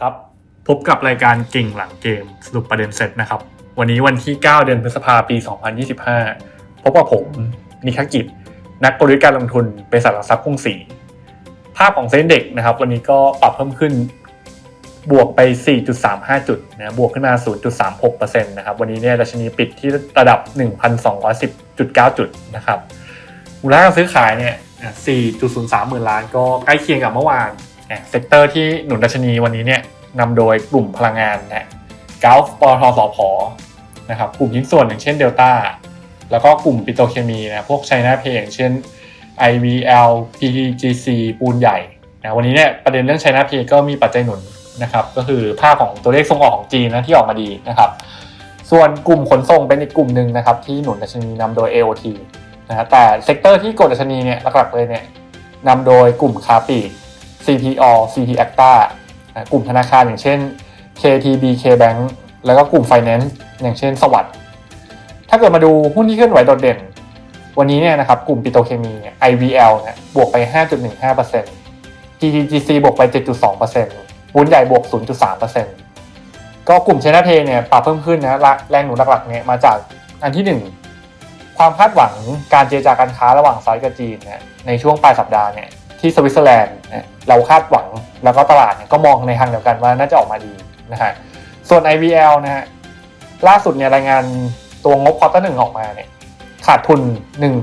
ครับ พบกับรายการเก่งหลังเกมสรุปประเด็นเสร็จนะครับ วันนี้วันที่ 9 เดือนพฤษภาปี 2025 พบกับผมนิคกิจ นักกลยุทธ์การลงทุนบริษัทหลักทรัพย์กรุงศรีภาพของเซ็นเด็กนะครับ วันนี้ก็ปรับเพิ่มขึ้นบวกไป 4.35 จุดนะบวกขึ้นมา 0.36%นะครับ วันนี้เนี่ยดัชนีปิดที่ระดับ 1,210.9 จุดนะครับมูลค่าการซื้อขายเนี่ยอะ4.03หมื่นล้านก็ใกล้เคียงกับเมื่อวาน เซกเตอร์ที่หนุนดัชนีวันนี้เนี่ยนำโดยกลุ่มพลังงานนะกาฟปตทสพนะครับกลุ่มชิ้นส่วนอย่างเช่นเดลต้าแล้วก็กลุ่มปิโตเคมีนะพวกไชน่าเพย์อย่างเช่น IVL PTGC ปูนใหญ่นะวันนี้เนี่ยประเด็นเรื่องไชน่าเพย์ก็มีปัจจัยหนุนนะครับก็คือภาพของตัวเลขส่งออกของจีนนะที่ออกมาดีนะครับส่วนกลุ่มขนส่งเป็นอีกกลุ่มหนึ่งนะครับที่หนุนดัชนีนำโดย AOT นะแต่เซกเตอร์ที่กดดัชนีเนี่ยหลักๆเลยเนี่ยนำโดยกลุ่มคาปีก CPO CP Acta กลุ่มธนาคารอย่างเช่น KTB KBank แล้วก็กลุ่ม Finance อย่างเช่นสวัสด์ถ้าเกิดมาดูหุ้นที่เคลื่อนไหวโดดเด่น วันนี้เนี่ยนะครับกลุ่มปิโตเคมีเนี่ย IVL เนี่ยบวกไป 5.15% TTGC บวกไป 7.2%วุ้นใหญ่บวก 0.3%ก็กลุ่มเชนาเพย์เนี่ยปรับเพิ่มขึ้นนะแรงหนุนหลักๆเนี่ยมาจากอันที่หนึ่งความคาดหวังการเจรจาการค้าระหว่างสหรัฐกับจีนเนี่ยในช่วงปลายสัปดาห์เนี่ย ที่สวิตเซอร์แลนด์เราคาดหวังแล้วก็ตลาดเนี่ยก็มองในทางเดียวกันว่าน่าจะออกมาดีนะฮะส่วน IVL นะฮะล่าสุดเนี่ยรายงานตัวงบควอเตอร์หนึ่งออกมาเนี่ยขาดทุน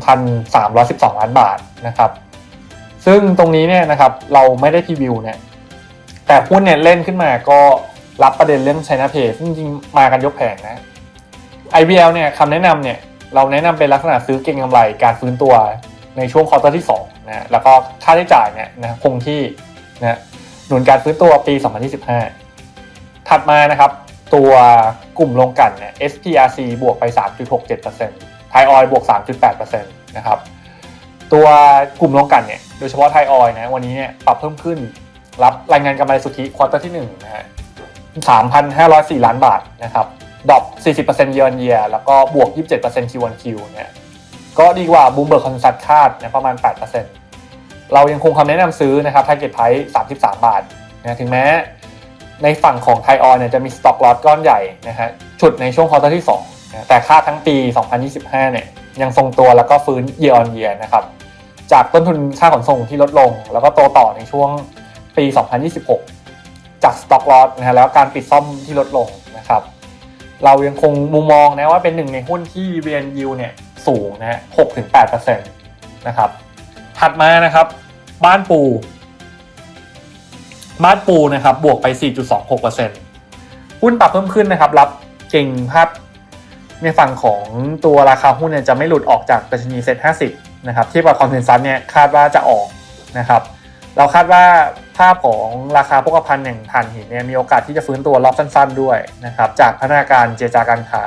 1,312 ล้านบาทนะครับ ซึ่งตรงนี้เนี่ยนะครับเราไม่ได้พรีวิวเนี่ยแต่หุ้นเนี่ยเล่นขึ้นมาก็รับประเด็นเรื่อง China Pay ซึ่งจริงๆมากันยกแผงนะ IVL เนี่ยคำแนะนำเนี่ยเราแนะนำเป็นลักษณะซื้อเก็งกำไรการฟื้นตัว ในช่วงควอเตอร์ที่2นะแล้วก็ค่าใช้จ่ายเนี่ยนะคงที่นะหนุนการฟื้นตัวปี 2025 ถัดมานะครับ ตัวกลุ่มโรงกันเนี่ย SPRC บวกไป 3.67%ไทยออยบวก 3.8%นะครับตัวกลุ่มโรงกันเนี่ยโดยเฉพาะไทยออยนะวันนี้เนี่ยปรับเพิ่มขึ้นรับรายงานกำไรสุทธิควอเตอร์ที่1นะฮะ3,504 ล้านบาทนะครับดรอป40% year on year แล้วก็บวก 27% Q on Q เนี่ย ก็ดีกว่าบูมเบิร์กคอนซัลท์คาดนะประมาณ 8%เรายังคงคำแนะนำซื้อนะครับ target price 33 บาทนะถึงแม้ในฝั่งของไทยออยเนี่ยจะมีสต็อกลอตก้อนใหญ่นะฮะฉุดในช่วงควอเตอร์ที่2นะแต่ค่าทั้งปี 2025 เนี่ยยังทรงตัวแล้วก็ฟื้น year on year นะครับ จากต้นทุนค่าขนส่งที่ลดลง แล้วก็โตต่อในช่วงปี 2026 จากสต็อกลอตนะฮะแล้วการปิดซ่อมที่ลดลงนะครับ เรายังคงมุมมองนะว่าเป็นหนึ่งในหุ้นที่ v n yield เนี่ย สูงนะฮะ6-8%นะครับถัดมานะครับบ้านปู บ้านปูนะครับบวกไป 4.26%หุ้นปรับเพิ่มขึ้นนะครับ รับเก่งภาพในฝั่งของตัวราคาหุ้นเนี่ยจะไม่หลุดออกจากดัชนีเซ็ต50 นะครับ ทียบกับคอนเซนแซสเนี่ยคาดว่าจะออกนะครับ เราคาดว่าภาพของราคาพกพันอย่างถ่านหินเนี่ยมีโอกาสที่จะฟื้นตัวรอบสั้น ๆ ด้วยนะครับ จากพัฒนาการเจรจาการค้า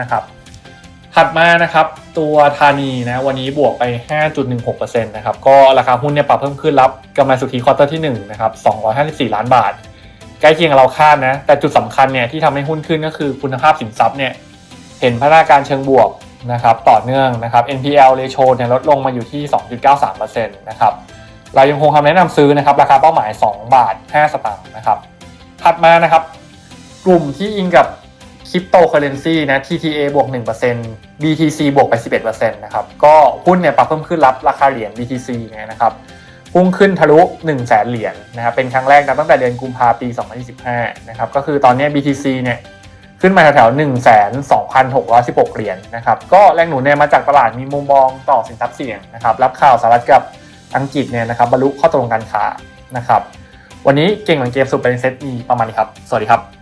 นะครับ ถัดมานะครับตัวธานีนะวันนี้บวกไป 5.16%นะครับก็ราคาหุ้นเนี่ยปรับเพิ่มขึ้นรับกำไรสุทธิควอเตอร์ที่1นะครับ254 ล้านบาท ใกล้เคียงเราคาดนะแต่จุดสำคัญเนี่ยที่ทำให้หุ้นขึ้นก็คือคุณภาพสินทรัพย์เนี่ยเห็นพัฒนาการเชิงบวกนะครับต่อเนื่องนะครับ NPL ratio เนี่ยลดลงมาอยู่ที่ 2.93%นะครับเรายังคงคำแนะนำซื้อนะครับราคาเป้าหมาย 2 บาท 5 สตางค์นะครับถัดมานะครับกลุ่มที่อิงกับคริปโตเคอเรนซีนะ TTA บวก1% BTC บวกไป 11%นะครับ ก็หุ้นเนี่ยปรับเพิ่มขึ้นรับราคาเหรียญ BTC เนี่ยนะครับ พุ่งขึ้นทะลุ 1 0 0 0 0แสนเหรียญนะครับ เป็นครั้งแรกนะตั้งแต่เดือนกุมภาพันธ์ปี 2025 นะครับ ก็คือตอนนี้ BTC เนี่ยขึ้นมาแถวๆ1 2 6 1 6 เหรียญนะครับ ก็แรงหนุนเนี่ยมาจากตลาดมีมุมมองต่อสินทรัพย์เสี่ยงนะครับ รับข่าวสหรัฐกับอังกฤษเนี่ยนะครับบรรลุข้อตกลงการค้านะครับ วันนี้เก่งหลังเกมสุดเป็นเซตมีประมาณนี้ครับ สวัสดีครับ